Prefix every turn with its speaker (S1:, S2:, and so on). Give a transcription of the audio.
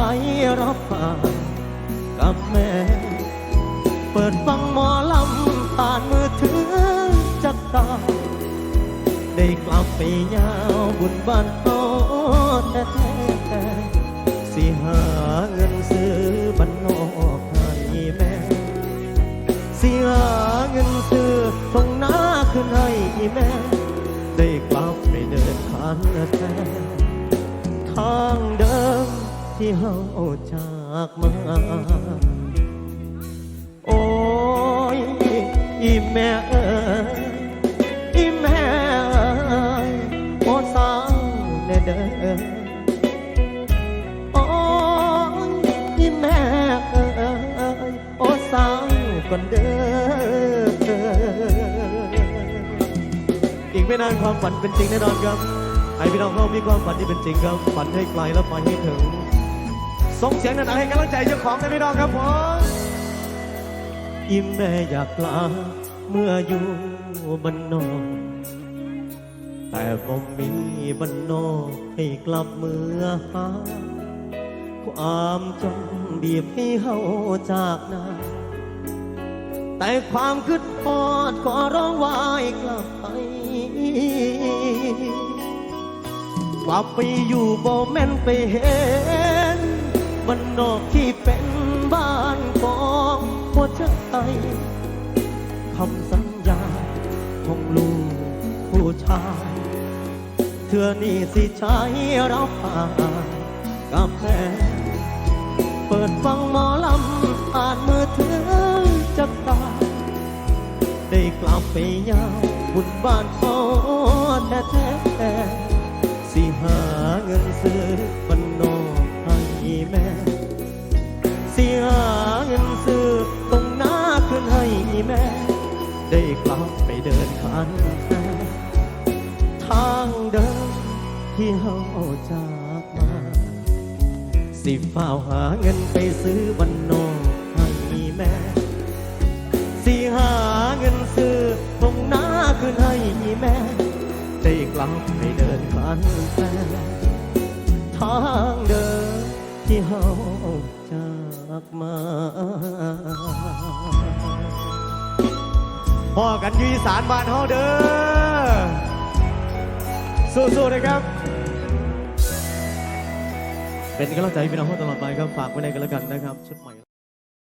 S1: ายรับฟังกับแม่ เปิดฟังหมอลำผ่านมือถือจักตา ได้กลับไปยาวบุญบ้านโตแท้ๆสิหาเงินซื้อบ้านนอกให้แม่ สิหาเงินซื้อทงหน้าขึ้นให้แม่ ได้กลับไปเดินผ่านแท้ทางเดิม ที่เฮาจากมา โอ้ยอีแม่เอ้ยอีแม่เอ้ยโอ้สาวแน่เด้อโอ้ยอีแม่เอ้ยโอ้สาวก่อนเด้ออีกไม่นานความฝันเป็นจริงแน่นอนครับให้พี่น้องเขามีความฝันที่เป็นจริงครับ ฝันให้ไกลและฝันให้ถึง ส่งเสียงดังๆให้กำลังใจเจ้าของนะพี่น้องครับผมยิ้มแม่อยากลาเมื่ออยู่บ้านนอกแต่ก็มีบ้านนอกให้กลับเมื่อหาความจนบีบให้เฮาจากนาแต่ความคิดทอดก็ร้องวายกลับไปกลับไปอยู่บ่แม่นไปเห็น บ้านนอกที่เป็นบ้านของหัวใจคำสัญญาของลูกผู้ชายเธอนี่สิใช้เราผ่านกับแม่เปิดฟังหมอลำอ่านมือถือจับตา ได้กลับไปยาวบุญบ้านเขาแท้ สิหาเงินซื้อตรงหน้าขึ้นให้แม่ ได้กลับไปเดินขันแฟทางเดินที่เฮาจากมา สิฝ้าวหาเงินไปซื้อบันนอกให้แม่ สิหาเงินซื้อตรงหน้าขึ้นให้แม่ ได้กลับไปเดินขันแฟทางเดินที่เฮาากมา
S2: พ่อกันอยู่อีสานบ้านเฮาเด้อ สู้ๆนะครับ
S1: เป็นกำลังใจพี่น้องตลอดไปครับ ฝากไว้ในกันแล้วกันนะครับ ชุดใหม่